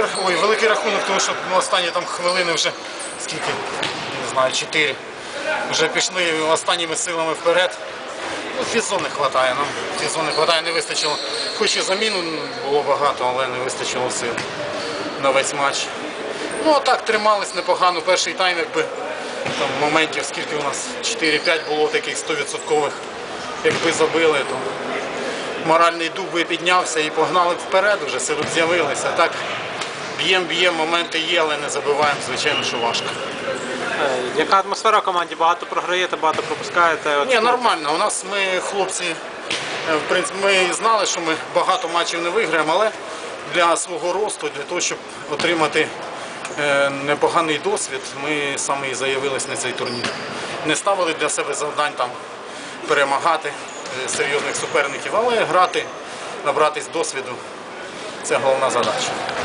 великий, ой, великий рахунок, тому що ну, останні там хвилини вже скільки, не знаю, 4. Вже пішли останніми силами вперед. Ну, фізон вистачає, нам фізон не вистачає, не вистачило. Хоч і заміну було багато, але не вистачило сил на весь матч. Ну а так тримались непогано. Перший тайм, якби там моментів, скільки у нас 4-5 було таких 100%, якби забили, то моральний дух би піднявся і погнали вперед, вже сили б з'явилися. Б'ємо, б'ємо, моменти є, але не забиваємо, звичайно, що важко. Е, Яка атмосфера в команді? Багато програєте, багато пропускаєте. Ні, нормально. У нас ми, хлопці, е, в принципі, ми знали, що ми багато матчів не виграємо, але для свого росту, для того, щоб отримати е, непоганий досвід, ми саме і заявились на цей турнір. Не ставили для себе завдань там перемагати серйозних суперників, але грати, набратись досвіду це головна задача.